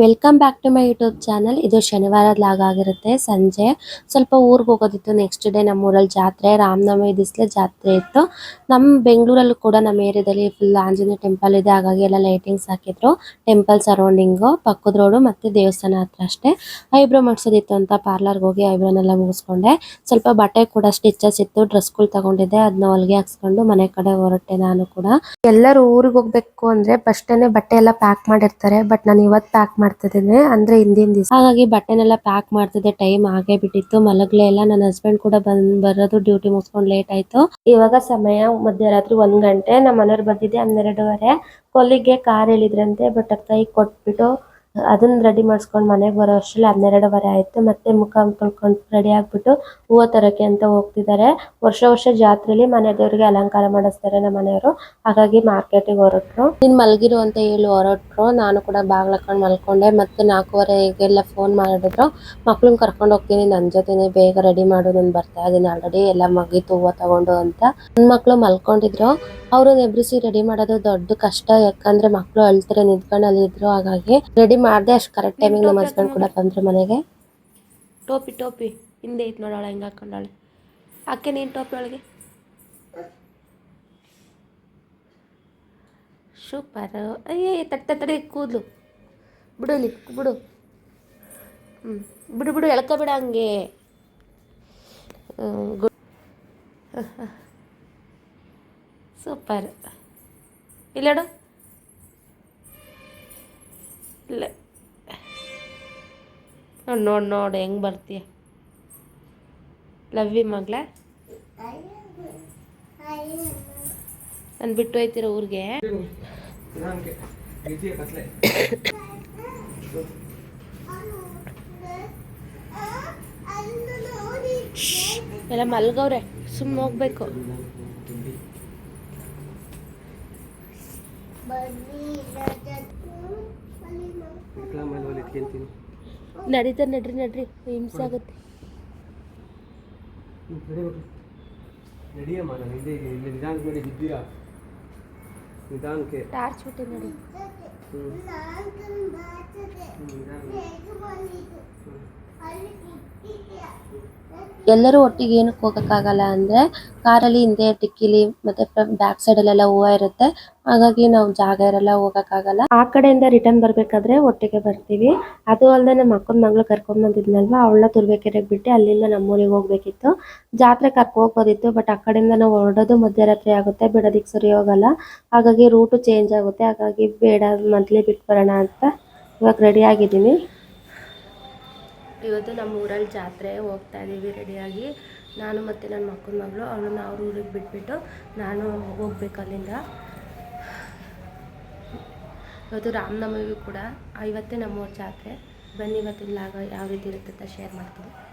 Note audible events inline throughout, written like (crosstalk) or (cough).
Welcome back to my YouTube channel ಇದು ಶನಿವಾರದ log ಆಗಿರುತ್ತೆ. ಸಂಜೆ ಸ್ವಲ್ಪ ಊರಿಗೆ ಹೋಗೋದಿತ್ತು. ನೆಕ್ಸ್ಟ್ ಡೇ ನಮ್ಮೂರಲ್ಲಿ ಜಾತ್ರೆ, ರಾಮನವಮಿ ದಿವಸಲೇ ಜಾತ್ರೆ ಇತ್ತು. ನಮ್ಮ ಬೆಂಗಳೂರಲ್ಲೂ ಕೂಡ ನಮ್ಮ ಏರಿಯಾದಲ್ಲಿ ಫುಲ್ ಆಂಜನೇಯ ಟೆಂಪಲ್ ಇದೆ. ಹಾಗಾಗಿ ಎಲ್ಲ ಲೈಟಿಂಗ್ಸ್ ಹಾಕಿದ್ರು. ಟೆಂಪಲ್ ಸರೌಂಡಿಂಗು ಪಕ್ಕದ ರೋಡು ಮತ್ತು ದೇವಸ್ಥಾನ ಹತ್ರ ಅಷ್ಟೇ. ಐಬ್ರೋ ಮಾಡಿಸೋದಿತ್ತು ಅಂತ ಪಾರ್ಲರ್ಗೆ ಹೋಗಿ ಐಬ್ರೋನೆಲ್ಲ ಮುಗಿಸ್ಕೊಂಡೆ. ಸ್ವಲ್ಪ ಬಟ್ಟೆ ಕೂಡ ಸ್ಟಿಚಸ್ ಇತ್ತು. ಡ್ರೆಸ್ಗಳು ತಗೊಂಡಿದ್ದೆ. ಅದನ್ನ ಹೊಲಿಗೆ ಹಾಕ್ಸ್ಕೊಂಡು ಮನೆ ಕಡೆ ಹೊರಟೆ ನಾನು ಕೂಡ. ಎಲ್ಲರೂ ಊರಿಗೆ ಹೋಗ್ಬೇಕು ಅಂದರೆ ಫಸ್ಟೇ ಬಟ್ಟೆ ಎಲ್ಲ ಪ್ಯಾಕ್ ಮಾಡಿರ್ತಾರೆ. ಬಟ್ ನಾನು ಇವತ್ತು ಪ್ಯಾಕ್ ಮಾಡ್ತಿದ್ದೀನಿ. ಅಂದ್ರೆ ಹಿಂದಿನ ದಿವಸ ಹಾಗಾಗಿ ಬಟ್ಟೆನೆಲ್ಲ ಪ್ಯಾಕ್ ಮಾಡ್ತಿದ್ದೆ. ಟೈಮ್ ಆಗೇ ಬಿಟ್ಟಿತ್ತು. ಮಲಗ್ಲೇ ಇಲ್ಲ. ನನ್ನ ಹಸ್ಬೆಂಡ್ ಕೂಡ ಬಂದ್ ಬರೋದು ಡ್ಯೂಟಿ ಮುಗಿಸ್ಕೊಂಡು ಲೇಟ್ ಆಯ್ತು. ಇವಾಗ ಸಮಯ ಮಧ್ಯರಾತ್ರಿ ಒಂದ್ ಗಂಟೆ. ನಮ್ಮ ಮನೆಯವ್ರು ಬಂದಿದ್ದೆ ಹನ್ನೆರಡುವರೆ. ಕೊಲ್ಲಿಗೆ ಕಾರ್ ಹೇಳಿದ್ರಂತೆ, ಬಟ್ ಕೈ ಕೊಟ್ಬಿಟ್ಟು ಅದನ್ನ ರೆಡಿ ಮಾಡಿಸ್ಕೊಂಡು ಮನೆಗೆ ಬರೋ ಅಷ್ಟರಲ್ಲಿ ಹನ್ನೆರಡುವರೆ ಆಯ್ತು. ಮತ್ತೆ ಮುಖ ತೊಳ್ಕೊಂಡು ರೆಡಿ ಆಗ್ಬಿಟ್ಟು ಹೂವ ತರಕ್ಕೆ ಅಂತ ಹೋಗ್ತಿದ್ದಾರೆ ವರ್ಷ ವರ್ಷ ಜಾತ್ರೆಲಿ ಮನೆ ದೇವರಿಗೆ ಅಲಂಕಾರ ಮಾಡಿಸ್ತಾರೆ ನಮ್ಮ ಮನೆಯವರು. ಹಾಗಾಗಿ ಮಾರ್ಕೆಟಿಗೆ ಹೊರಟ್ರು. ನೀನ್ ಮಲಗಿರು ಅಂತ ಹೇಳಿ ಹೊರಟ್ರು. ನಾನು ಕೂಡ ಬಾಗ್ಲ ಹಾಕೊಂಡು ಮಲ್ಕೊಂಡೆ. ಮತ್ತೆ ನಾಲ್ಕೂವರೆಗೆಲ್ಲ ಫೋನ್ ಮಾಡಿದ್ರು. ಮಕ್ಳನ್ನ ಕರ್ಕೊಂಡು ಹೋಗ್ತೀನಿ ನನ್ನ ಜೊತೆನೆ ಬೇಗ ರೆಡಿ ಮಾಡು, ನಾನು ಬರ್ತಾ ಇದೀನಿ ಆಲ್ರೆಡಿ ಎಲ್ಲ ಮಗಿತು ಹೂವ ತಗೊಂಡು ಅಂತ. ನನ್ನ ಮಕ್ಳು ಮಲ್ಕೊಂಡಿದ್ರು. ಅವ್ರನ್ನ ಎಬ್ರಿಸಿ ರೆಡಿ ಮಾಡೋದು ದೊಡ್ಡ ಕಷ್ಟ. ಯಾಕಂದ್ರೆ ಮಕ್ಳು ಅಳ್ತಾರೆ, ನಿಂತ್ಕೊಂಡು ಅಲ್ಲಿದ್ರು. ಹಾಗಾಗಿ ರೆಡಿ ಮಾಡ್ದೆ ಅಷ್ಟು ಕರೆಕ್ಟ್ ಟೈಮಿಗೆ ನಮ್ಮ ಹಸ್ಬೆಂಡ್ ಕೂಡ ಬಂದ್ರು ಮನೆಗೆ. ಟೋಪಿ ಟೋಪಿ. ಹಿಂದೆ ಐತ್ ನೋಡೋಳ ಹೆಂಗೆ ಹಾಕೊಂಡಾಳೆ ಅಕ್ಕೆ ನೀನ್ ಟೋಪಿ ಒಳಗೆ? ಸೂಪರ್ ಅಯ್ಯೇ ತಟ್ಟೆ ತಡೆ ಕೂದಲು. ಬಿಡು ಇಲ್ಲಿ ಬಿಡು. ಹ್ಞೂ ಬಿಡು ಬಿಡು ಎಳ್ಕೊಬಿಡ ಹಂಗೆ. Good (laughs) super. ಇಲ್ಲಡು ಇಲ್ಲ. ನೋಡಿ ನೋಡಿ ನೋಡು ಹೆಂಗೆ ಬರ್ತೀಯ? ಲವ್ ಯು ಮಗ್ಲ? ನಾನು ಬಿಟ್ಟು ಹೋಯ್ತಿರೋ ಊರಿಗೆ? (coughs) ಎಲ್ಲ ಮಲ್ಗವ್ರೆ ಸುಮ್ಮನೆ ಹೋಗ್ಬೇಕು. ನಡೀತಾರೆ ನಡ್ರಿ ನಡ್ರಿ. ಹಿಂಸೆ ಆಗುತ್ತೆ. ನಡಿಯಮ್ಮ ನಾನು ಇದೆ ಇಲ್ಲಿ ನಿಧಾನಕ್ಕೆ ಮೇಲೆ ಬಿದ್ದೀರಾ ನಿಧಾನಕ್ಕೆ. ಟಾರ್ಚ್ ಬಿಟ್ಟು ನಡಿ. ಹ್ಞೂ ಎಲ್ಲರೂ ಒಟ್ಟಿಗೆ ಏನಕ್ಕೆ ಹೋಗೋಕ್ಕಾಗಲ್ಲ ಅಂದರೆ ಕಾರಲ್ಲಿ ಹಿಂದೆ ಟಿಕ್ಕಿಲಿ ಮತ್ತೆ ಬ್ಯಾಕ್ ಸೈಡಲ್ಲೆಲ್ಲ ಹೂವು ಇರುತ್ತೆ. ಹಾಗಾಗಿ ನಾವು ಜಾಗ ಇರಲ್ಲ, ಹೋಗೋಕ್ಕಾಗಲ್ಲ. ಆ ಕಡೆಯಿಂದ ರಿಟರ್ನ್ ಬರಬೇಕಾದ್ರೆ ಒಟ್ಟಿಗೆ ಬರ್ತೀವಿ. ಅದು ಅಲ್ಲದೆ ನಮ್ಮ ಅಕ್ಕನ ಮಗಳು ಕರ್ಕೊಂಡ್ ಬಂದಿದ್ನಲ್ವಾ? ಅವಳನ್ನ ತುರ್ಬೇಕೆರೆಗೆ ಬಿಟ್ಟು ಅಲ್ಲಿಂದ ನಮ್ಮೂರಿಗೆ ಹೋಗ್ಬೇಕಿತ್ತು. ಜಾತ್ರೆ ಕರ್ಕೊ ಹೋಗೋದಿತ್ತು ಬಟ್ ಆ ಕಡೆಯಿಂದ ನಾವು ಹೊರಡೋದು ಮಧ್ಯರಾತ್ರಿ ಆಗುತ್ತೆ. ಬಿಡೋದಿಕ್ಕೆ ಸರಿ ಹೋಗಲ್ಲ. ಹಾಗಾಗಿ ರೂಟು ಚೇಂಜ್ ಆಗುತ್ತೆ. ಹಾಗಾಗಿ ಬೇಡ ಮೊದಲೇ ಬಿಟ್ಟು ಬರೋಣ ಅಂತ ಇವಾಗ ರೆಡಿ ಆಗಿದ್ದೀನಿ ಇವತ್ತು ನಮ್ಮ ಊರಲ್ಲಿ ಜಾತ್ರೆ ಹೋಗ್ತಾ ಇದ್ದೀವಿ ರೆಡಿಯಾಗಿ. ನಾನು ಮತ್ತು ನನ್ನ ಮಕ್ಕಳ ಮಗಳು, ಅವಳನ್ನ ಅವ್ರ ಊರಿಗೆ ಬಿಟ್ಬಿಟ್ಟು ನಾನು ಹೋಗ್ಬೇಕು ಅಲ್ಲಿಂದ. ಇವತ್ತು ರಾಮನವಮಿ ಕೂಡ ಇವತ್ತೇ ನಮ್ಮೂರ ಜಾತ್ರೆ. ಬನ್ನಿ ಇವತ್ತಿನ ಲಾಗ ಯಾವ ರೀತಿ ಇರುತ್ತೆ ಅಂತ ಶೇರ್ ಮಾಡ್ತೀನಿ.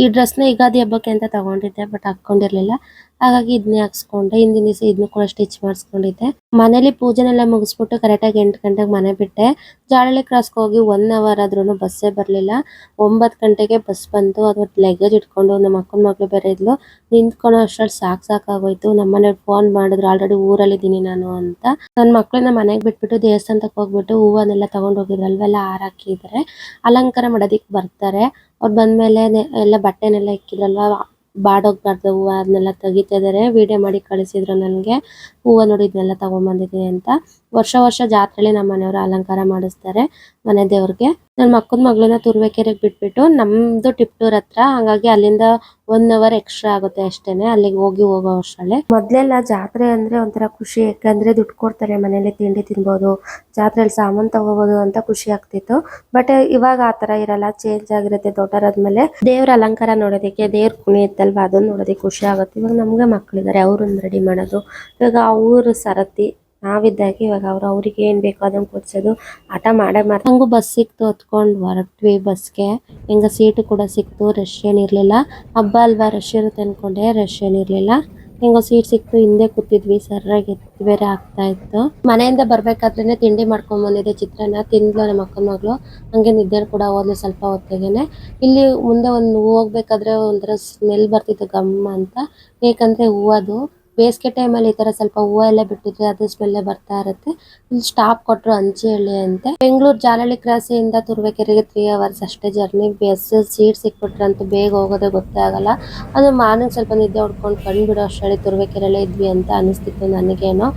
ಈ ಡ್ರೆಸ್ನ ಯುಗಾದಿ ಹಬ್ಬಕ್ಕೆ ಅಂತ ತಗೊಂಡಿದ್ದೆ ಬಟ್ ಹಾಕೊಂಡಿರ್ಲಿಲ್ಲ. ಹಾಗಾಗಿ ಇದನ್ನೇ ಹಾಕ್ಸ್ಕೊಂಡೆ. ಹಿಂದಿನ ದಿವಸ ಇದನ್ನು ಕೂಡ ಸ್ಟಿಚ್ ಮಾಡಿಸ್ಕೊಂಡಿದ್ದೆ. ಮನೇಲಿ ಪೂಜೆನೆಲ್ಲ ಮುಗಿಸ್ಬಿಟ್ಟು ಕರೆಕ್ಟಾಗಿ ಎಂಟು ಗಂಟೆಗೆ ಮನೆ ಬಿಟ್ಟೆ. ಜಾಳಳ್ಳಿ ಕ್ರಾಸ್ಗೆ ಹೋಗಿ ಒನ್ ಅವರ್ ಆದ್ರೂ ಬಸ್ಸೇ ಬರಲಿಲ್ಲ. ಒಂಬತ್ತು ಗಂಟೆಗೆ ಬಸ್ ಬಂತು. ಅದು ಲಗೇಜ್ ಇಟ್ಕೊಂಡು ನಮ್ಮ ಅಕ್ಕನ ಮಗಳು ಬೇರೆ ಇದ್ಲು. ನಿಂತ್ಕೊಳ್ಳೋ ಅಷ್ಟ್ರಲ್ಲಿ ಸಾಕು ಸಾಕಾಗೋಯ್ತು. ನಮ್ಮ ಫೋನ್ ಮಾಡಿದ್ರು, ಆಲ್ರೆಡಿ ಊರಲ್ಲಿದ್ದೀನಿ ನಾನು ಅಂತ. ನನ್ನ ಮಕ್ಕಳನ್ನ ಮನೆಗೆ ಬಿಟ್ಬಿಟ್ಟು ದೇವಸ್ಥಾನಕ್ಕೆ ಹೋಗ್ಬಿಟ್ಟು ಹೂವನ್ನೆಲ್ಲ ತಗೊಂಡು ಹೋಗಿದ್ರು ಅಲ್ವೆಲ್ಲ ಹಾರ ಹಾಕಿದ್ದಾರೆ ಅಲಂಕಾರ ಮಾಡೋದಿಕ್ಕೆ ಬರ್ತಾರೆ. ಅವ್ರು ಬಂದ್ಮೇಲೆ ಎಲ್ಲ ಬಟ್ಟೆನೆಲ್ಲ ಇಕ್ಕಿದ್ರಲ್ವಾ? ಬಾಡೋಗ್ಬಾರ್ದು ಹೂವು ಅದನ್ನೆಲ್ಲ ತೆಗಿತಾ ಇದಾರೆ ವಿಡಿಯೋ ಮಾಡಿ ಕಳಿಸಿದ್ರು ನನಗೆ. ಹೂವು ನೋಡಿ ಇದನ್ನೆಲ್ಲ ತೊಗೊಂಬಂದಿದ್ದೀನಿ ಅಂತ. ವರ್ಷ ವರ್ಷ ಜಾತ್ರೆಲಿ ನಮ್ಮ ಮನೆಯವರು ಅಲಂಕಾರ ಮಾಡಿಸ್ತಾರೆ. ಮನೆ ದೇವ್ರಿಗೆ. ನನ್ನ ಮಕ್ಕನ ಮಗಳನ್ನ ತುರುವೇಕೆರೆಗೆ ಬಿಟ್ಬಿಟ್ಟು ನಮ್ದು ಟಿಪ್ಟೂರ್ ಹತ್ರ, ಹಂಗಾಗಿ ಅಲ್ಲಿಂದ ಒನ್ ಅವರ್ ಎಕ್ಸ್ಟ್ರಾ ಆಗುತ್ತೆ ಅಷ್ಟೇನೆ, ಅಲ್ಲಿಗೆ ಹೋಗಿ ಹೋಗೋ ಅಷ್ಟೇ ಮೊದ್ಲೆಲ್ಲ ಜಾತ್ರೆ ಅಂದ್ರೆ ಒಂಥರ ಖುಷಿ, ಯಾಕಂದ್ರೆ ದುಡ್ಡು ಕೊಡ್ತಾರೆ ಮನೇಲಿ ತಿಂಡಿ ತಿನ್ಬೋದು ಜಾತ್ರೆಯಲ್ಲಿ ಸಾಮಾನ್ ತಗೋಬಹುದು ಅಂತ ಖುಷಿ ಆಗ್ತಿತ್ತು. ಬಟ್ ಇವಾಗ ಆ ತರ ಇರಲ್ಲ ಚೇಂಜ್ ಆಗಿರುತ್ತೆ ದೊಡ್ಡರಾದ್ಮೇಲೆ. ದೇವ್ರ ಅಲಂಕಾರ ನೋಡೋದಕ್ಕೆ, ದೇವ್ರ ಕುಣಿ ಇತ್ತಲ್ವಾ ಅದನ್ನ ನೋಡೋದಕ್ಕೆ ಖುಷಿ ಆಗುತ್ತೆ. ಇವಾಗ ನಮ್ಗೆ ಮಕ್ಳಿದ್ದಾರೆ ಅವ್ರನ್ನ ರೆಡಿ ಮಾಡೋದು. ಇವಾಗ ಅವ್ರ ಸರತಿ ನಾವಿದ್ದಾಗೆ ಇವಾಗ ಅವ್ರು ಅವ್ರಿಗೆ ಏನ್ ಬೇಕೋ ಅದನ್ನ ಕೊಡ್ಸೋದು. ಆಟ ಮಾಡೇ ಮಾಡ ಹಂಗು ಬಸ್ ಸಿಕ್ತು ಹೊತ್ಕೊಂಡು ಹೊರಟ್ವಿ ಬಸ್ಗೆ ಹಿಂಗ ಸೀಟು ಕೂಡ ಸಿಕ್ತು ರಶ್ ಏನಿರ್ಲಿಲ್ಲ ಹಬ್ಬ ಅಲ್ವಾ ರಶ್ ಇರುತ್ತೆ ಅನ್ಕೊಂಡೆ ರಶ್ ಏನಿರ್ಲಿಲ್ಲ ಹಿಂಗ ಸೀಟ್ ಸಿಕ್ತು, ಹಿಂದೆ ಕೂತಿದ್ವಿ, ಸರ್ರಾಗಿ ಬೇರೆ ಆಗ್ತಾ ಇತ್ತು. ಮನೆಯಿಂದ ಬರ್ಬೇಕಾದ್ರೇನೆ ತಿಂಡಿ ಮಾಡ್ಕೊಂಡ್ ಬಂದಿದ್ದೆ, ಚಿತ್ರಾನ್ನ, ತಿಂದ್ಲು ನಮ್ಮ ಅಕ್ಕನ ಮಗಳು. ಹಂಗೆ ನಿದ್ದೆ ಕೂಡ ಹೋದ್ಲು ಸ್ವಲ್ಪ ಹೊತ್ತಿಗೆನೆ. ಇಲ್ಲಿ ಮುಂದೆ ಒಂದು ಹೋಗ್ಬೇಕಾದ್ರೆ ಒಂಥರ ಸ್ಮೆಲ್ ಬರ್ತಿತ್ತು ಗಮ್ ಅಂತ. ಏಕಂದ್ರೆ ಹೂವದು ಬೇಸಿಗೆ ಟೈಮಲ್ಲಿ ಈ ತರ ಸ್ವಲ್ಪ ಹೂವು ಎಲ್ಲ ಬಿಟ್ಟಿದ್ರೆ ಅದು ಸ್ಮೆಲ್ಲೇ ಬರ್ತಾ ಇರುತ್ತೆ. ಇಲ್ಲಿ ಸ್ಟಾಪ್ ಕೊಟ್ರು ಹಂಚಿಹಳ್ಳಿ ಅಂತೆ. ಬೆಂಗಳೂರು ಜಾಲಹಳ್ಳಿ ಕ್ರಾಸಿಯಿಂದ ತುರುವೇಕೆರೆಗೆ ತ್ರೀ ಅವರ್ಸ್ ಅಷ್ಟೇ ಜರ್ನಿ ಬಸ್ ಸೀಟ್ ಸಿಕ್ಬಿಟ್ರಂತೂ ಬೇಗ ಹೋಗೋದೇ ಗೊತ್ತೇ ಆಗಲ್ಲ. ಅದು ಮಾರ್ನಿಂಗ್ ಸ್ವಲ್ಪ ನಿದ್ದೆ ಹೊಡ್ಕೊಂಡು ಕಂಡುಬಿಡೋ ಬಿಡೋ ಅಷ್ಟರಲ್ಲಿ ತುರುವೇಕೆರೆಲ್ಲೇ ಇದ್ವಿ ಅಂತ ಅನಿಸ್ತಿತ್ತು ನನಗೇನೋ.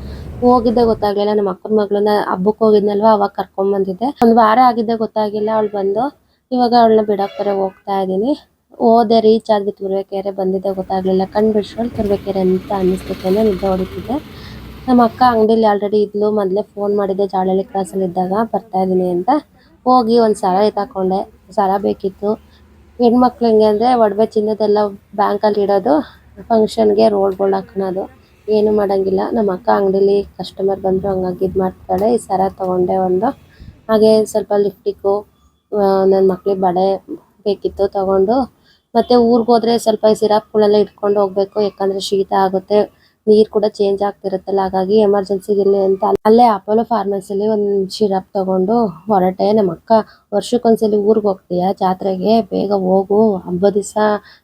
ಹೋಗಿದ್ದೆ ಗೊತ್ತಾಗ್ಲಿಲ್ಲ, ನಮ್ಮ ಅಕ್ಕನ ಮಗಳನ್ನ ಹಬ್ಬಕ್ಕೆ ಹೋಗಿದ್ನಲ್ವಾ, ಅವಾಗ ಕರ್ಕೊಂಡ್ ಬಂದಿದ್ದೆ ಒಂದು ವಾರ ಆಗಿದ್ದೆ ಗೊತ್ತಾಗಿಲ್ಲ, ಅವಳು ಬಂದು. ಇವಾಗ ಅವಳನ್ನ ಬೇರೆ ಹೋಗ್ತಾ ಇದೀನಿ. ಹೋದೆ ರೀಚ್ ಆದ್ವಿ ತುರುವೇಕೆರೆ ಬಂದಿದ್ದೆ ಗೊತ್ತಾಗ್ಲಿಲ್ಲ. ಕಣ್ಣು ಬಿಡ್ಸ್ರಲ್ಲಿ ತುರ್ಬೇಕೆರೆ ಅಂತ ಅನ್ನಿಸ್ತೈತೆ ಅಂದ್ರೆ ನಿದ್ದೆ ಹೊಡಿತಿದ್ದೆ ನಮ್ಮ ಅಕ್ಕ ಅಂಗಡಿಲಿ ಆಲ್ರೆಡಿ ಇದ್ಲು, ಮೊದಲೇ ಫೋನ್ ಮಾಡಿದ್ದೆ ಇದ್ದಾಗ ಬರ್ತಾ ಇದೀನಿ ಅಂತ. ಹೋಗಿ ಒಂದು ಸರ ತಕೊಂಡೆ ಸರ ಬೇಕಿತ್ತು. ಹೆಣ್ಮಕ್ಳು ಹೆಂಗೆ ಅಂದರೆ ಒಡವೆ ಚಿನ್ನದೆಲ್ಲ ಬ್ಯಾಂಕಲ್ಲಿ ಇಡೋದು ಫಂಕ್ಷನ್ಗೆ ರೋಡ್ಗಳು ಹಾಕೋಣದು ಏನು ಮಾಡೋಂಗಿಲ್ಲ. ನಮ್ಮ ಅಕ್ಕ ಅಂಗಡಿಲಿ ಕಸ್ಟಮರ್ ಬಂದರು, ಹಂಗಾಗಿ ಇದು ಮಾಡ್ತಾಳೆ ಈ ಸರ ತಗೊಂಡೆ ಒಂದು. ಹಾಗೆ ಸ್ವಲ್ಪ ಲಿಫ್ಟಿಕ್ಕು ನನ್ನ ಮಕ್ಳಿಗೆ ಬಳೆ ಬೇಕಿತ್ತು ತಗೊಂಡು ಮತ್ತೆ ಊರಿಗೆ ಹೋದ್ರೆ ಸ್ವಲ್ಪ ಸಿರಪ್ಗಳೆಲ್ಲ ಇಟ್ಕೊಂಡು ಹೋಗ್ಬೇಕು, ಯಾಕಂದ್ರೆ ಶೀತ ಆಗುತ್ತೆ, ನೀರ್ ಕೂಡ ಚೇಂಜ್ ಆಗ್ತಿರುತ್ತಲ್ಲ, ಹಾಗಾಗಿ ಎಮರ್ಜೆನ್ಸಿ ಇರ್ಲಿ ಅಂತ ಅಲ್ಲೇ ಅಪೋಲೋ ಫಾರ್ಮಸಿಲಿ ಒಂದ್ ಶಿರಪ್ ತಗೊಂಡು ಹೊರಟೆ. ನಮ್ಮ ಅಕ್ಕ ವರ್ಷಕ್ಕೊಂದ್ಸಲಿ ಊರಿಗೆ ಹೋಗ್ತೀಯಾ, ಜಾತ್ರೆಗೆ, ಬೇಗ ಹೋಗು ಹಬ್ಬದ ದಿವಸ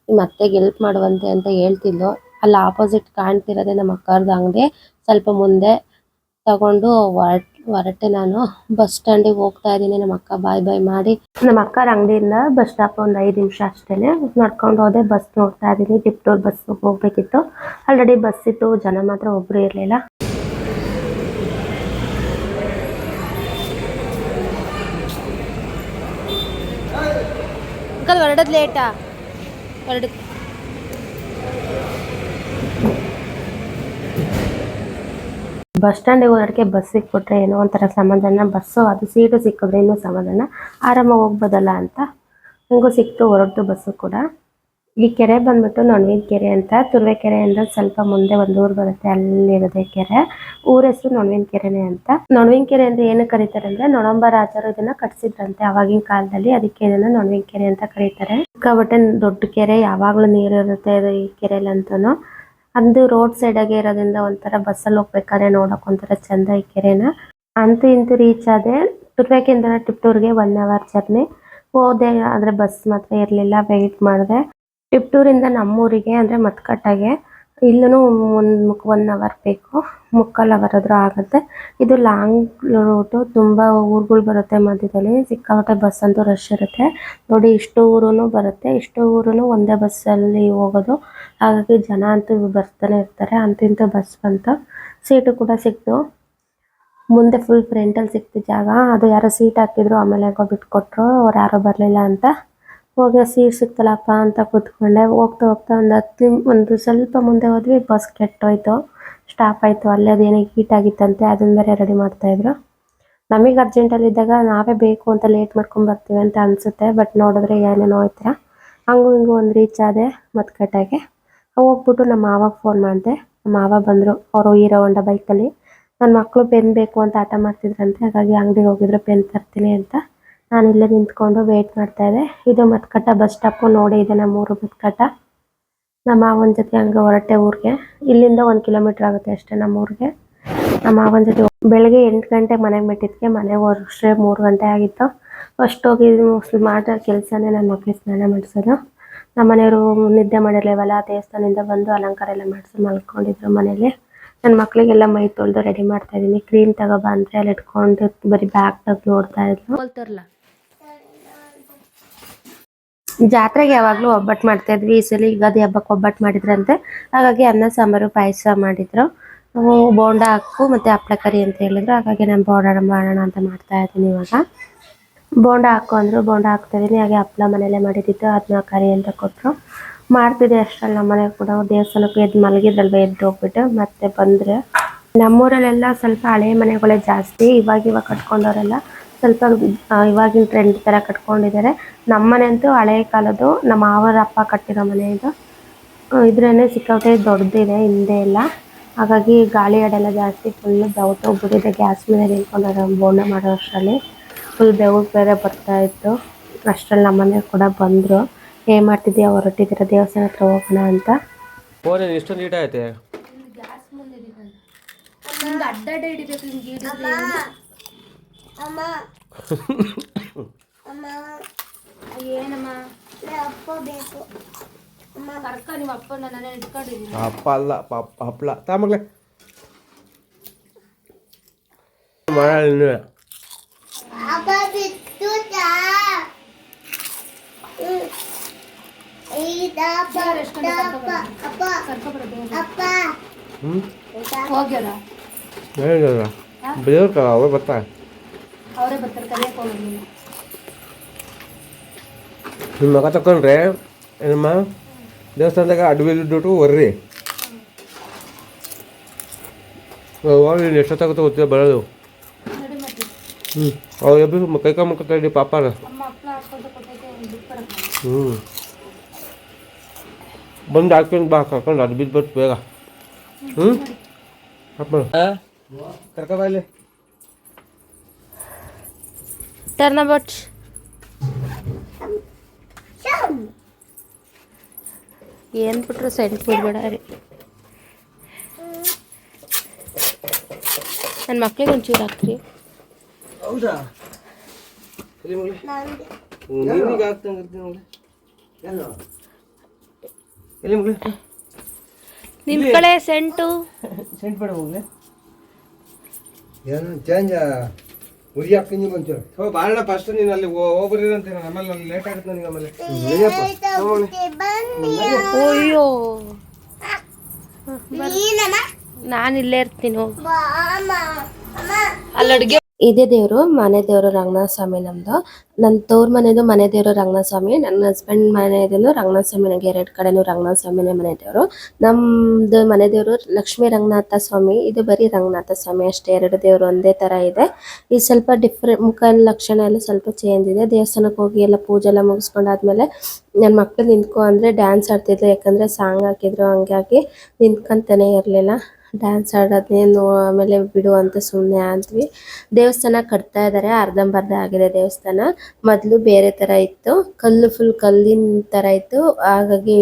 ನಿಮ್ಮ ಅತ್ತೆಗೆ ಹೆಲ್ಪ್ ಮಾಡುವಂತೆ ಅಂತ ಹೇಳ್ತಿದ್ಲು. ಅಲ್ಲಿ ಆಪೋಸಿಟ್ ಕಾಣ್ತಿರೋದೇ ನಮ್ಮ ಅಕ್ಕರ್ದು ಅಂಗಡಿ. ಸ್ವಲ್ಪ ಮುಂದೆ ತಗೊಂಡು ಹೊರಟ್ ಹೊರಟೆ ನಾನು ಬಸ್ ಸ್ಟ್ಯಾಂಡಿಗೆ ಹೋಗ್ತಾ ಇದ್ದೀನಿ. ನಮ್ಮ ಅಕ್ಕ ಬಾಯ್ ಬಾಯ್ ಮಾಡಿ. ನಮ್ಮ ಅಕ್ಕರ ಅಂಗಡಿಯಿಂದ ಬಸ್ ಸ್ಟಾಪ್ ಒಂದು ಐದು ನಿಮಿಷ ಅಷ್ಟೇನೆ ನಡ್ಕೊಂಡು ಹೋದೆ. ಬಸ್ ನೋಡ್ತಾ ಇದ್ದೀನಿ. ಟಿಪ್ಟೋರ್ ಬಸ್ ಹೋಗ್ಬೇಕಿತ್ತು. ಆಲ್ರೆಡಿ ಬಸ್ ಇತ್ತು. ಜನ ಮಾತ್ರ ಒಬ್ರು ಇರಲಿಲ್ಲ. ಹೊರಡೋದು ಹೊರಡದ್ ಲೇಟಾ ಹೊರಡ ಬಸ್ ಸ್ಟ್ಯಾಂಡಿಗೆ ಹೋಗೋದಕ್ಕೆ ಬಸ್ ಸಿಕ್ಬಿಟ್ರೆ ಏನೋ ಒಂಥರ ಸಮಾಧಾನ. ಬಸ್ಸು ಅದು ಸೀಟು ಸಿಕ್ಕಿದ್ರೆ ಇನ್ನೂ ಸಮಾಧಾನ. ಆರಾಮಾಗಿ ಹೋಗ್ಬೋದಲ್ಲ ಅಂತ ಹಂಗೂ ಸಿಕ್ತು ಹೊರಟು ಬಸ್ಸು ಕೂಡ. ಈ ಕೆರೆ ಬಂದ್ಬಿಟ್ಟು ನೊಣವಿನ ಕೆರೆ ಅಂತ, ತುರ್ವೆ ಕೆರೆ ಅಂದ್ರೆ ಸ್ವಲ್ಪ ಮುಂದೆ ಒಂದು ಊರು ಬರುತ್ತೆ, ಅಲ್ಲಿರೋದೇ ಕೆರೆ. ಊರ ಹೆಸರು ನೊಣವಿನ ಕೆರೆನೆ ಅಂತ. ನೊಣವಿನ ಕೆರೆ ಅಂದ್ರೆ ಏನು ಕರೀತಾರೆ ಅಂದ್ರೆ ನೊಣಂಬ ರಾಜರು ಇದನ್ನ ಕಟ್ಸಿದ್ರಂತೆ ಅವಾಗಿನ ಕಾಲದಲ್ಲಿ. ಅದಕ್ಕೆ ಇದನ್ನ ನೊಣವಿನ ಕೆರೆ ಅಂತ ಕರೀತಾರೆ. ಸಿಕ್ಕಾಪಟ್ಟೆ ದೊಡ್ಡ ಕೆರೆ, ಯಾವಾಗ್ಲೂ ನೀರು ಇರುತ್ತೆ ಈ ಕೆರೆಲಂತೂ ಅದು ರೋಡ್ ಸೈಡ್ ಆಗಿ ಇರೋದ್ರಿಂದ ಒಂಥರ ಬಸ್ಸಲ್ಲಿ ಹೋಗ್ಬೇಕಾದ್ರೆ ನೋಡಕ್ ಒಂಥರ ಚಂದ ಈ ಕೆರೆನ. ಅಂತೂ ಇಂತೂ ರೀಚ್ ಆದೆ. ತುರ್ಬೇಕಿಂದ ಟಿಪ್ಟೂರ್ಗೆ ಒನ್ ಅವರ್ ಜರ್ನಿ ಹೋದೆ, ಆದ್ರೆ ಬಸ್ ಮಾತ್ರ ಇರ್ಲಿಲ್ಲ ವೆಯ್ಟ್ ಮಾಡಿದೆ. ಟಿಪ್ಟೂರಿಂದ ನಮ್ಮೂರಿಗೆ ಅಂದ್ರೆ ಮತ್ಕಟ್ಟಾಗೆ. ಇಲ್ಲೂ ಒಂದು ಒನ್ ಅವರ್ ಬೇಕು. ಮುಕ್ಕಾಲು ಅವರ್ ಆದ್ರೂ ಆಗುತ್ತೆ. ಇದು ಲಾಂಗ್ ರೂಟು ತುಂಬಾ ಊರುಗಳು ಬರುತ್ತೆ ಮಧ್ಯದಲ್ಲಿ. ಸಿಕ್ಕಾಪಟ್ಟೆ ಬಸ್ ಅಂತೂ ರಶ್ ಇರುತ್ತೆ. ನೋಡಿ, ಇಷ್ಟು ಊರುನು ಬರುತ್ತೆ. ಇಷ್ಟು ಊರುನು ಒಂದೇ ಬಸ್ಸಲ್ಲಿ ಹೋಗೋದು. ಹಾಗಾಗಿ ಜನ ಅಂತೂ ಬರ್ತಾನೆ ಇರ್ತಾರೆ. ಅಂತಿಂತ ಬಸ್ ಬಂತು. ಸೀಟು ಕೂಡ ಸಿಕ್ತು. ಮುಂದೆ ಫುಲ್ ಫ್ರಂಟಲ್ಲಿ ಸಿಕ್ತು ಜಾಗ. ಅದು ಯಾರೋ ಸೀಟ್ ಹಾಕಿದ್ರು, ಆಮೇಲೆ ಯಾಕೋ ಬಿಟ್ಕೊಟ್ರು. ಅವ್ರು ಯಾರೋ ಬರಲಿಲ್ಲ ಅಂತ. ಹೋಗಿ ಸೀಟ್ ಸಿಕ್ತಲ್ಲಪ್ಪ ಅಂತ ಕೂತ್ಕೊಂಡೆ. ಹೋಗ್ತಾ ಹೋಗ್ತಾ ಒಂದು ಹತ್ತು ಒಂದು ಸ್ವಲ್ಪ ಮುಂದೆ ಹೋದ್ವಿ, ಬಸ್ ಕೆಟ್ಟೋಯ್ತು. ಸ್ಟಾಪ್ ಆಯಿತು. ಅಲ್ಲೇ ಅದೇನೇ ಹೀಟ್ ಆಗಿತ್ತಂತೆ, ಅದನ್ನ ಬೇರೆ ರೆಡಿ ಮಾಡ್ತಾಯಿದ್ರು ನಮಗೆ ಅರ್ಜೆಂಟಲ್ಲಿ ಇದ್ದಾಗ ನಾವೇ ಬೇಕು ಅಂತ ಲೇಟ್ ಮಾಡ್ಕೊಂಡು ಬರ್ತೀವಿ ಅಂತ ಅನ್ಸುತ್ತೆ ಬಟ್ ನೋಡಿದ್ರೆ ಏನೇನೋ ಹೋಯ್ತೀರ ಹಂಗೂ ಹಿಂಗೂ ಒಂದು ರೀಚ್ ಆದೆ ಮತ್ಕಟ್ಟಾಗೆ. ಹೋಗ್ಬಿಟ್ಟು ನಮ್ಮ ಮಾವಾಗ ಫೋನ್ ಮಾಡಿದೆ. ನಮ್ಮ ಮಾವ ಬಂದರು. ಅವರು ಹೀರೋ ಹೊಂಡ ಬೈಕಲ್ಲಿ ನನ್ನ ಮಕ್ಕಳು ಪೆನ್ ಬೇಕು ಅಂತ ಆಟ ಮಾಡ್ತಿದ್ರಂತೆ, ಹಾಗಾಗಿ ಅಂಗಡಿಗೆ ಹೋಗಿದ್ರು ಪೆನ್ ತರ್ತೀನಿ ಅಂತ. ನಾನು ಇಲ್ಲೇ ನಿಂತ್ಕೊಂಡು ವೇಟ್ ಮಾಡ್ತಾ ಇದ್ದೆ. ಇದು ಮತ್ಕಟ್ಟ ಬಸ್ ಸ್ಟಾಪು ನೋಡಿ ಇದೆ ನಮ್ಮೂರು ಮತ್ಕಟ್ಟ. ನಮ್ಮ ಮಾವನ ಜೊತೆ ಹಂಗೆ ಹೊರಟೆ ಊರಿಗೆ. ಇಲ್ಲಿಂದ ಒಂದು ಕಿಲೋಮೀಟರ್ ಆಗುತ್ತೆ ಅಷ್ಟೇ ನಮ್ಮ ಊರಿಗೆ. ನಮ್ಮ ಮಾವನ ಜೊತೆ ಬೆಳಗ್ಗೆ ಎಂಟು ಗಂಟೆಗೆ ಮನೆಗೆ ಬಿಟ್ಟಿದ್ದಕ್ಕೆ ಮನೆ ಹೊರಟ್ರೆ ಮೂರು ಗಂಟೆ ಆಗಿತ್ತು. ಫಸ್ಟ್ ಹೋಗಿ ಮಾಡೋ ಕೆಲಸನೇ ನನ್ನ ಮಕ್ಕಳು ಸ್ನಾನ ಮಾಡಿಸೋದು. ನಮ್ಮ ಮನೆಯವರು ನಿದ್ದೆ ಮಾಡಿರ್ಲೇವಲ್ಲ ದೇವಸ್ಥಾನದಿಂದ ಬಂದು ಅಲಂಕಾರ ಎಲ್ಲ ಮಾಡಿಸಿ ಮಲ್ಕೊಂಡಿದ್ರು ಮನೇಲಿ ನನ್ನ ಮಕ್ಕಳಿಗೆಲ್ಲ ಮೈ ತೊಳೆದು ರೆಡಿ ಮಾಡ್ತಾ ಇದ್ದೀನಿ. ಕ್ರೀಮ್ ತಗೋಬಾ ಅಂದರೆ ಅಲ್ಲಿ ಇಟ್ಕೊಂಡು ಬರೀ ಬ್ಯಾಗ್ ತೆಗ್ದು ನೋಡ್ತಾ ಇದ್ರು ಜಾತ್ರೆಗೆ ಯಾವಾಗಲೂ ಒಬ್ಬಟ್ಟು ಮಾಡ್ತಾ ಇದ್ವಿ. ಈ ಸಲ ಯುಗಾದಿ ಹಬ್ಬಕ್ಕೆ ಒಬ್ಬಟ್ಟು ಮಾಡಿದ್ರಂತೆ. ಹಾಗಾಗಿ ಅನ್ನ, ಸಾಂಬಾರು, ಪಾಯಸ ಮಾಡಿದ್ರು. ನಾವು ಬೋಂಡ ಹಾಕು ಮತ್ತೆ ಹಪ್ಳ ಕರಿ ಅಂತ ಹೇಳಿದ್ರು. ಹಾಗಾಗಿ ನಾನು ಬೋಂಡ ಮಾಡೋಣ ಅಂತ ಮಾಡ್ತಾ ಇದ್ದೀನಿ ಇವಾಗ. ಬೋಂಡ ಹಾಕು ಅಂದ್ರು. ಬೋಂಡ ಹಾಕ್ತಾ ಇದ್ದೀನಿ. ಹಾಗೆ ಹಪ್ಳ ಮನೇಲೆ ಮಾಡಿದ್ದಿತ್ತು ಅದನ್ನ ಕರಿ ಅಂತ ಕೊಟ್ಟರು ಮಾಡ್ತಿದ್ದೆ ಅಷ್ಟರಲ್ಲಿ ನಮ್ಮ ಮನೆಗೆ ಕೂಡ. ದೇವಸ್ಥಾನಕ್ಕೆ ಎದ್ದು ಮಲಗಿದ್ರಲ್ವ ಎದ್ದು ಹೋಗ್ಬಿಟ್ಟು. ಮತ್ತೆ ಬಂದ್ರೆ ನಮ್ಮೂರಲ್ಲೆಲ್ಲ ಸ್ವಲ್ಪ ಹಳೆ ಮನೆಗಳೇ ಜಾಸ್ತಿ. ಇವಾಗ ಇವಾಗ ಕಟ್ಕೊಂಡವರೆಲ್ಲ ಸ್ವಲ್ಪ ಇವಾಗಿನ ಟ್ರೆಂಡ್ ತರ ಕಟ್ಕೊಂಡಿದ್ದಾರೆ. ನಮ್ಮ ಮನೆ ಅಂತೂ ಹಳೆ ಕಾಲದ್ದು ನಮ್ಮ ಮಾವರ ಅಪ್ಪ ಕಟ್ಟಿರೋ ಮನೆ ಇದು. ಇದ್ರೇ ಇದ್ರೇನೆ ಸಿಕ್ಕಾಪಟ್ಟೆ ದೊಡ್ಡದಿದೆ ಹಿಂದೆ ಎಲ್ಲ. ಹಾಗಾಗಿ ಗಾಳಿ ಆಡೆಲ್ಲ ಜಾಸ್ತಿ ಫುಲ್ ಹೋಗ್ಬಿಟ್ಟಿದೆ. ಗ್ಯಾಸ್ ಮೇಲೆ ನಿಂತ್ಕೊಂಡಾಗ ಬೋಂಡ ಮಾಡೋ ಅಷ್ಟರಲ್ಲಿ ಫುಲ್ ಬೆವರು ಬೇರೆ ಬರ್ತಾ ಇತ್ತು. ಅಷ್ಟರಲ್ಲಿ ನಮ್ಮನೆ ಕೂಡ ಬಂದರು. ಏನ್ ಮಾಡ್ತಿದ್ಯಾ? ಹೊರಟಿದ್ದೀರ? ದೇವಸ್ಥಾನ ಹತ್ರ ಹೋಗೋಣ ಅಂತ. ಫೋನ್ ಏನಮ್ಮ? ಅಪ್ಪ ಬೇಕು. ಅಮ್ಮ. ಕರ್ಕ ನಿಮ್ಮ ಅಪ್ಪನ ನಾನೇ ಇಟ್ಕೊಂಡಿದ್ದೀನಿ. ಅಪ್ಪ ಅಲ್ಲ ಪಾಪ ಹಪ್ಪಳ ತಾ ಮಗಳೇ. ಮಾಡಲ್ಲ ಅಪ್ಪ ಬಿಟ್ಟು ಅಪ್ಪ ಅಪ್ಪ ಅಪ್ಪ. ಹ್ಞೂ ಹೋಗ್ಯಾರ? ಹೇಳಿಲ್ಲ ಬೇರೆ ಅವ್ರು ಬರ್ತಾರೆ ಅವರೇ ಬರ್ತಾರೆ ಕರೆಯಕ್ಕೆ ಹೋಗಿಲ್ಲ ನಿಮ್ಮ ಮಗ ತಕೊಂಡ್ರೆ ಏನಮ್ಮ ದೇವಸ್ಥಾನದಾಗ ಅಡ್ವಿ ದುಡ್ಡು ಬರ್ರಿ ಹೋಗಿ ಎಷ್ಟೊತ್ತಾಗುತ್ತೆ ಗೊತ್ತಿಲ್ಲ ಬರೋದು. ಹ್ಞೂ ಅವ್ರು ಎಬ್ಬರು ಕೈ ಮುಖ ಇಡಿ ಪಾಪನ. ಬಿಟ್ಟು ಹ್ಞೂ ಬಂದು ಹಾಕ್ಕೊಂಡು ಬಾ ಕರ್ಕೊಂಡು ಅಡ್ಬಿದ್ದು ಬಿದ್ದು ಬರ್ತು ಬೇಗ ಹ್ಞೂ ಅಪ್ಪ ಕರ್ಕ ಇಲ್ಲಿ. ಟರ್ನ್ ಅಬೌಟ್ ಏನು ಬಿಟ್ರು ಸೈಡ್ ಬಿಡ್ಬೇಡ ರೀ. ನನ್ನ ಮಕ್ಳಿಗೆ ಒಂಚೂರು ಹಾಕ್ರಿ ಹೌದಾ? ನಿಮ್ಮ ಕಡೆ ಸೆಂಟು. ಸೆಂಟ್ ಬೇಡ ಮಗಳೇ. ಏನು ಚೇಂಜ್ ಉರಿ ಹಾಕ್ತೀನಿ ಬಂತು ಹೋ ಬಾರಣ ಫಸ್ಟ್ ನೀನು ಅಲ್ಲಿ ಹೋಗ್ಬರಿ ಅಂತ ಆಮೇಲೆ ಅಲ್ಲಿ ಲೇಟ್ ಆಗುತ್ತೆ ನನಗೆ ಆಮೇಲೆ ಅಯ್ಯೋ. ನಾನು ಇಲ್ಲೇ ಇರ್ತೀನಿ ಹೋಗಿ. ಅಮ್ಮ. ಅಲ್ಲಿ ಅಡುಗೆ ಇದೇ ದೇವರು, ಮನೆ ದೇವರು ರಂಗನಾಥ ಸ್ವಾಮಿ ನಮ್ದು. ನನ್ನ ತವ್ರ ಮನೆದು ಮನೆ ದೇವರು ರಂಗನಾಥ ಸ್ವಾಮಿ ನನ್ನ ಹಸ್ಬೆಂಡ್ ಮನೆದೂ ರಂಗನಾಥ ಸ್ವಾಮಿ ನನಗೆ ಎರಡು ಕಡೆನೂ ರಂಗನಾಥ ಸ್ವಾಮಿನೇ ಮನೆ ದೇವರು. ನಮ್ದು ಮನೆ ದೇವರು ಲಕ್ಷ್ಮೀ ರಂಗನಾಥ ಸ್ವಾಮಿ ಇದು ಬರೀ ರಂಗನಾಥ ಸ್ವಾಮಿ ಅಷ್ಟೇ, ಎರಡು ದೇವರು ಒಂದೇ ತರ ಇದೆ. ಇದು ಸ್ವಲ್ಪ ಡಿಫ್ರೆಂಟ್ ಮುಖ ಲಕ್ಷಣ ಎಲ್ಲ ಸ್ವಲ್ಪ ಚೇಂಜ್ ಇದೆ. ದೇವಸ್ಥಾನಕ್ಕೆ ಹೋಗಿ ಎಲ್ಲ ಪೂಜೆ ಎಲ್ಲ ಮುಗಿಸ್ಕೊಂಡಾದ್ಮೇಲೆ ನನ್ನ ಮಕ್ಕಳು ನಿಂತ್ಕೊ ಅಂದ್ರೆ ಡ್ಯಾನ್ಸ್ ಆಡ್ತಿದ್ರು, ಯಾಕಂದ್ರೆ ಸಾಂಗ್ ಹಾಕಿದ್ರು, ಹಂಗಾಗಿ ನಿಂತ್ಕೊಂತಾನೆ ಇರಲಿಲ್ಲ. ಡ್ಯಾನ್ಸ್ ಆಡೋದೇನು ಆಮೇಲೆ ಬಿಡು ಅಂತ ಸುಮ್ಮನೆ ಅಂದ್ವಿ ದೇವಸ್ಥಾನ ಕಟ್ತಾ ಇದ್ದಾರೆ ಅರ್ಧಂಬರ್ಧ ಆಗಿದೆ ದೇವಸ್ಥಾನ. ಮೊದಲು ಬೇರೆ ತರ ಇತ್ತು, ಕಲ್ಲು ಫುಲ್ ಕಲ್ಲಿನ ತರ ಇತ್ತು. ಹಾಗಾಗಿ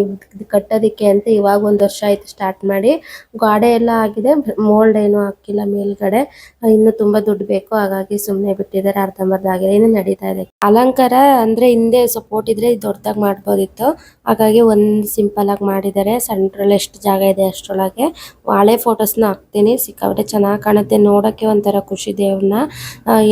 ಕಟ್ಟೋದಕ್ಕೆ ಅಂತ ಇವಾಗ ಒಂದು ವರ್ಷ ಆಯ್ತು ಸ್ಟಾರ್ಟ್ ಮಾಡಿ. ಗಾಡೆ ಎಲ್ಲ ಆಗಿದೆ ಮೋಲ್ಡ್ ಏನು ಹಾಕಿಲ್ಲ ಮೇಲ್ಗಡೆ. ಇನ್ನು ತುಂಬಾ ದುಡ್ಡು ಬೇಕು, ಹಾಗಾಗಿ ಸುಮ್ಮನೆ ಬಿಟ್ಟಿದ್ದಾರೆ, ಅರ್ಧಂಬರ್ಧ ಆಗಿದೆ. ಇನ್ನು ನಡೀತಾ ಇದೆ. ಅಲಂಕಾರ ಅಂದ್ರೆ ಹಿಂದೆ ಸಪೋರ್ಟ್ ಇದ್ರೆ ದೊಡ್ಡದಾಗಿ ಮಾಡ್ಬೋದಿತ್ತು. ಹಾಗಾಗಿ ಒಂದು ಸಿಂಪಲ್ ಆಗಿ ಮಾಡಿದ್ದಾರೆ. ಸೆಂಟ್ರಲ್ಲಿ ಎಷ್ಟು ಜಾಗ ಇದೆ ಅಷ್ಟರೊಳಗೆ. ಹಳೆ ಫೋಟೋಸ್ನ ಹಾಕ್ತೀನಿ. ಸಿಕ್ಕಾಪಟ್ಟೆ ಚೆನ್ನಾಗಿ ಕಾಣುತ್ತೆ. ನೋಡೋಕ್ಕೆ ಒಂಥರ ಖುಷಿ ದೇವ್ರನ್ನ.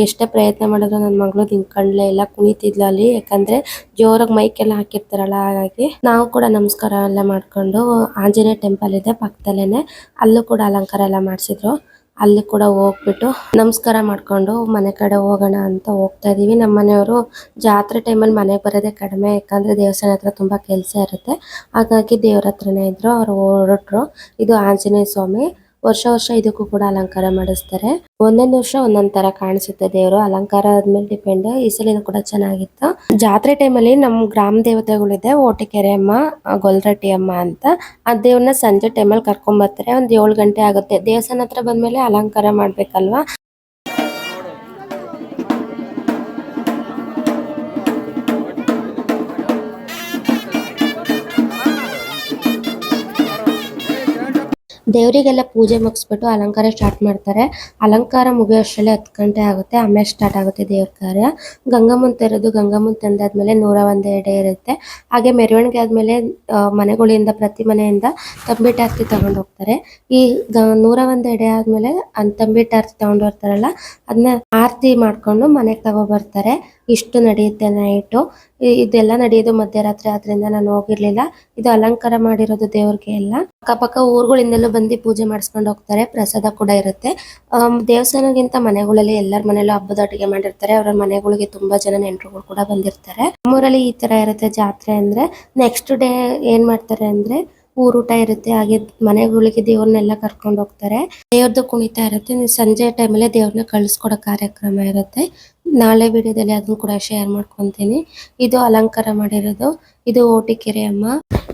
ಎಷ್ಟೇ ಪ್ರಯತ್ನ ಮಾಡಿದ್ರು ನನ್ನ ಮಗಳು ನಿಂತ್ಕೊಂಡ್ಲೇ ಇಲ್ಲ, ಕುಣಿತಿದ್ಲು ಅಲ್ಲಿ. ಯಾಕಂದ್ರೆ ಜೋರಾಗಿ ಮೈಕೆಲ್ಲ ಹಾಕಿರ್ತಾರಲ್ಲ, ಹಾಗಾಗಿ ನಾವು ಕೂಡ ನಮಸ್ಕಾರ ಎಲ್ಲ ಮಾಡ್ಕೊಂಡು ಆಂಜನೇಯ ಟೆಂಪಲ್ ಇದೆ ಪಕ್ಕದಲ್ಲೇನೆ. ಅಲ್ಲೂ ಕೂಡ ಅಲಂಕಾರ ಎಲ್ಲ ಮಾಡಿಸಿದ್ರು. ಅಲ್ಲಿ ಕೂಡ ಹೋಗ್ಬಿಟ್ಟು ನಮಸ್ಕಾರ ಮಾಡ್ಕೊಂಡು ಮನೆ ಕಡೆ ಹೋಗೋಣ ಅಂತ ಹೋಗ್ತಾ ಇದೀವಿ. ನಮ್ಮ ಮನೆಯವರು ಜಾತ್ರೆ ಟೈಮಲ್ಲಿ ಮನೆಗೆ ಬರೋದೇ ಕಡಿಮೆ, ಯಾಕಂದ್ರೆ ದೇವಸ್ಥಾನ ಹತ್ರ ತುಂಬಾ ಕೆಲಸ ಇರುತ್ತೆ. ಹಾಗಾಗಿ ದೇವ್ರ ಹತ್ರನೇ ಇದ್ರು, ಅವ್ರು ಹೊರಟ್ರು. ಇದು ಆಂಜನೇಯ ಸ್ವಾಮಿ. ವರ್ಷ ವರ್ಷ ಇದಕ್ಕೂ ಕೂಡ ಅಲಂಕಾರ ಮಾಡಿಸ್ತಾರೆ. ಒಂದೊಂದು ವರ್ಷ ಒಂದೊಂದ್ ತರ ಕಾಣಿಸುತ್ತೆ ದೇವರು. ಅಲಂಕಾರ ಆದ್ಮೇಲೆ ಡಿಪೆಂಡ್ ಈ ಸಲಿನೂ ಕೂಡ ಚೆನ್ನಾಗಿತ್ತು. ಜಾತ್ರೆ ಟೈಮಲ್ಲಿ ನಮ್ಮ ಗ್ರಾಮ ದೇವತೆಗಳಿದೆ, ಓಟಿಕೆರೆ ಅಮ್ಮ ಗೊಲ್ರಟ್ಟಿ ಅಮ್ಮ ಅಂತ. ಆ ದೇವ್ರನ್ನ ಸಂಜೆ ಟೈಮಲ್ಲಿ ಕರ್ಕೊಂಡ್ ಬರ್ತಾರೆ. ಒಂದ್ ಏಳು ಗಂಟೆ ಆಗುತ್ತೆ. ದೇವಸ್ಥಾನ ಹತ್ರ ಬಂದ್ಮೇಲೆ ಅಲಂಕಾರ ಮಾಡ್ಬೇಕಲ್ವಾ? ದೇವರಿಗೆಲ್ಲ ಪೂಜೆ ಮುಗಿಸ್ಬಿಟ್ಟು ಅಲಂಕಾರ ಸ್ಟಾರ್ಟ್ ಮಾಡ್ತಾರೆ. ಅಲಂಕಾರ ಮುಗಿಯೋಷ್ಟರಲ್ಲಿ ಹತ್ತು ಗಂಟೆ ಆಗುತ್ತೆ, ಆಮೇಲೆ ಸ್ಟಾರ್ಟ್ ಆಗುತ್ತೆ ದೇವ್ರ ಕಾರ್ಯ. ಗಂಗಮ್ಮನ್ ತರೋದು ಗಂಗಮ್ಮನ್ ತಂದಾದ್ಮೇಲೆ ನೂರ ಒಂದು ಎಡೆ ಇರುತ್ತೆ. ಹಾಗೆ ಮೆರವಣಿಗೆ ಆದ್ಮೇಲೆ ಮನೆಗಳಿಂದ ಪ್ರತಿ ಮನೆಯಿಂದ ತಂಬಿಟಾರ್ತಿ ತಗೊಂಡು ಹೋಗ್ತಾರೆ. ಈ ನೂರ ಒಂದು ಎಡೆ ಆದ್ಮೇಲೆ ತಂಬಿಟ್ಟು ತಂಬಿಟ್ಟಾರ್ತಿ ತಗೊಂಡು ಬರ್ತಾರಲ್ಲ ಅದನ್ನ ಆರತಿ ಮಾಡ್ಕೊಂಡು ಮನೆಗೆ ತಗೋ ಬರ್ತಾರೆ. ಇಷ್ಟು ನಡೆಯುತ್ತೆ ನೈಟು. ಇದೆಲ್ಲ ನಡೆಯೋದು ಮಧ್ಯರಾತ್ರಿ ಆದ್ರಿಂದ ನಾನು ಹೋಗಿರ್ಲಿಲ್ಲ. ಇದು ಅಲಂಕಾರ ಮಾಡಿರೋದು ದೇವ್ರಿಗೆ ಎಲ್ಲ. ಅಕ್ಕಪಕ್ಕ ಊರುಗಳಿಂದಲೂ ಬಂದು ಪೂಜೆ ಮಾಡಿಸ್ಕೊಂಡು ಹೋಗ್ತಾರೆ. ಪ್ರಸಾದ ಕೂಡ ಇರುತ್ತೆ. ದೇವಸ್ಥಾನಗಿಂತ ಮನೆಗಳಲ್ಲಿ ಎಲ್ಲರ ಮನೆಯಲ್ಲೂ ಹಬ್ಬದ ಅಡುಗೆ ಮಾಡಿರ್ತಾರೆ. ಅವರ ಮನೆಗಳಿಗೆ ತುಂಬಾ ಜನ ನೆಂಟರುಗಳು ಕೂಡ ಬಂದಿರ್ತಾರೆ. ನಮ್ಮೂರಲ್ಲಿ ಈ ತರ ಇರುತ್ತೆ ಜಾತ್ರೆ ಅಂದ್ರೆ ನೆಕ್ಸ್ಟ್ ಡೇ ಏನ್ ಮಾಡ್ತಾರೆ ಅಂದ್ರೆ ಊರೂಟ ಇರುತ್ತೆ. ಹಾಗೆ ಮನೆಗಳಿಗೆ ದೇವ್ರನ್ನೆಲ್ಲ ಕರ್ಕೊಂಡು ಹೋಗ್ತಾರೆ. ದೇವ್ರದ್ದು ಕುಣಿತ ಇರುತ್ತೆ. ಸಂಜೆ ಟೈಮಲ್ಲಿ ದೇವ್ರನ್ನ ಕಳಿಸ್ಕೊಡೋ ಕಾರ್ಯಕ್ರಮ ಇರುತ್ತೆ. ನಾಳೆ ವಿಡಿಯೋದಲ್ಲಿ ಅದನ್ನ ಕೂಡ ಶೇರ್ ಮಾಡ್ಕೊಂತೀನಿ. ಇದು ಅಲಂಕಾರ ಮಾಡಿರೋದು. ಇದು ಓಟಿಕೆರೆ ಅಮ್ಮ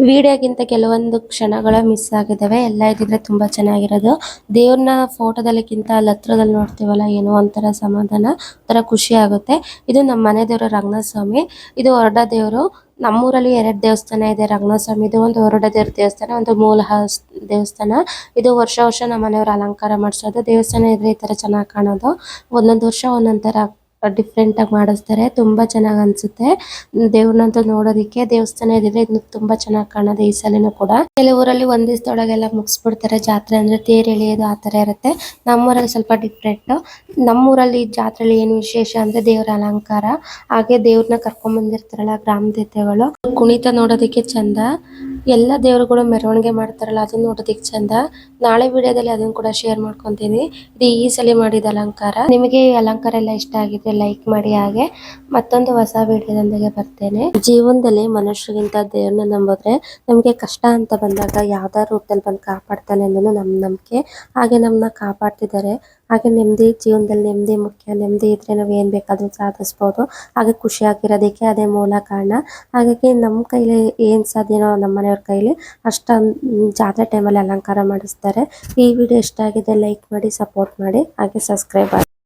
ವಿಡಿಯೋಗಿಂತ ಕೆಲವೊಂದು ಕ್ಷಣಗಳ ಮಿಸ್ ಆಗಿದ್ದಾವೆ ಎಲ್ಲ ಇದ್ರೆ ತುಂಬಾ ಚೆನ್ನಾಗಿರೋದು. ದೇವ್ರನ್ನ ಫೋಟೋದಲ್ಲಿಕ್ಕಿಂತ ಅಲ್ಲಿ ಹತ್ರದಲ್ಲಿ ನೋಡ್ತೀವಲ್ಲ ಏನೋ ಒಂಥರ ಸಮಾಧಾನ, ಒಂಥರ ಖುಷಿ ಆಗುತ್ತೆ. ಇದು ನಮ್ಮ ಮನೆ ದೇವರು ರಂಗನಾಥ ಸ್ವಾಮಿ ಇದು ಹೊರಡ ದೇವರು. ನಮ್ಮೂರಲ್ಲಿ ಎರಡು ದೇವಸ್ಥಾನ ಇದೆ ರಂಗನಾಥ ಸ್ವಾಮಿ ಇದು ಒಂದು ಹೊರಡ ದೇವ್ರ ದೇವಸ್ಥಾನ, ಒಂದು ಮೂಲ ದೇವಸ್ಥಾನ. ಇದು ವರ್ಷ ವರ್ಷ ನಮ್ಮ ಮನೆಯವರು ಅಲಂಕಾರ ಮಾಡಿಸೋದು. ದೇವಸ್ಥಾನ ಇದ್ರೆ ಈ ತರ ಚೆನ್ನಾಗಿ ಕಾಣೋದು. ಒಂದೊಂದು ವರ್ಷ ಒಂದೊಂದ್ ತರ ಡಿಫ್ರೆಂಟ್ ಆಗಿ ಮಾಡಿಸ್ತಾರೆ. ತುಂಬಾ ಚೆನ್ನಾಗಿ ಅನ್ಸುತ್ತೆ. ದೇವ್ರನ್ನಂತೂ ನೋಡೋದಿಕ್ಕೆ ದೇವಸ್ಥಾನ ಇದ್ರೆ ಇನ್ನು ತುಂಬಾ ಚೆನ್ನಾಗಿ ಕಾಣೋದು ಈ ಸಲಿನೂ ಕೂಡ. ಕೆಲವೂರಲ್ಲಿ ಒಂದ್ ದಿವಸದೊಳಗೆಲ್ಲ ಮುಗಿಸ್ಬಿಡ್ತಾರೆ. ಜಾತ್ರೆ ಅಂದ್ರೆ ತೇರ್ ಎಳೆಯೋದು ಆ ತರ ಇರುತ್ತೆ. ನಮ್ಮೂರಲ್ಲಿ ಸ್ವಲ್ಪ ಡಿಫ್ರೆಂಟ್ ನಮ್ಮೂರಲ್ಲಿ ಜಾತ್ರೆಲಿ ಏನು ವಿಶೇಷ ಅಂದ್ರೆ ದೇವರ ಅಲಂಕಾರ. ಹಾಗೆ ದೇವ್ರನ್ನ ಕರ್ಕೊಂಡ್ ಬಂದಿರ್ತಾರಲ್ಲ ಗ್ರಾಮ ದೇವತೆಗಳು. ಕುಣಿತ ನೋಡೋದಿಕ್ಕೆ ಚಂದ. ಎಲ್ಲ ದೇವರುಗಳು ಮೆರವಣಿಗೆ ಮಾಡ್ತಾರಲ್ಲ, ಅದನ್ನ ನೋಡೋದಿಕ್ ಚಂದ. ನಾಳೆ ವಿಡಿಯೋದಲ್ಲಿ ಅದನ್ನ ಕೂಡ ಶೇರ್ ಮಾಡ್ಕೊಂತೀನಿ. ಇದು ಈ ಸಲ ಮಾಡಿದ ಅಲಂಕಾರ. ನಿಮಗೆ ಈ ಅಲಂಕಾರ ಎಲ್ಲ ಇಷ್ಟ ಆಗಿದ್ರೆ ಲೈಕ್ ಮಾಡಿ ಹಾಗೆ ಮತ್ತೊಂದು ಹೊಸ ವಿಡಿಯೋದೊಂದಿಗೆ ಬರ್ತೇನೆ. ಜೀವನದಲ್ಲಿ ಮನುಷ್ಯರಿಗಿಂತ ದೇವ್ರನ್ನ ನಂಬಿದ್ರೆ ನಮಗೆ ಕಷ್ಟ ಅಂತ ಬಂದಾಗ ಯಾವ್ದಾರ ರೂಪದಲ್ಲಿ ಬಂದು ಕಾಪಾಡ್ತಾನೆ ಅನ್ನೋದು ನಮ್ಮ ನಂಬಿಕೆ. ಹಾಗೆ ನಮ್ಮನ್ನ ಕಾಪಾಡ್ತಿದ್ದಾರೆ. ಹಾಗೆ ನೆಮ್ಮದಿ ಜೀವನದಲ್ಲಿ ನೆಮ್ಮದಿ ಮುಖ್ಯ. ನೆಮ್ಮದಿ ಇದ್ರೆ ನಾವು ಏನ್ ಬೇಕಾದ್ರೂ ಸಾಧಿಸ್ಬೋದು. ಹಾಗೆ ಖುಷಿಯಾಗಿರೋದಕ್ಕೆ ಅದೇ ಮೂಲ ಕಾರಣ. ಹಾಗಾಗಿ ನಮ್ಮ ಕೈಲಿ ಏನ್ ಸಾಧ್ಯನೋ ನಮ್ಮ ಮನೆಯವ್ರ ಕೈಲಿ ಅಷ್ಟೊಂದು ಜಾತ್ರೆ ಟೈಮಲ್ಲಿ ಅಲಂಕಾರ ಮಾಡಿಸ್ತಾರೆ. ಈ ವಿಡಿಯೋ ಇಷ್ಟ ಆಗಿದೆ ಲೈಕ್ ಮಾಡಿ ಸಪೋರ್ಟ್ ಮಾಡಿ ಹಾಗೆ ಸಬ್ಸ್ಕ್ರೈಬ್ ಆಗಿ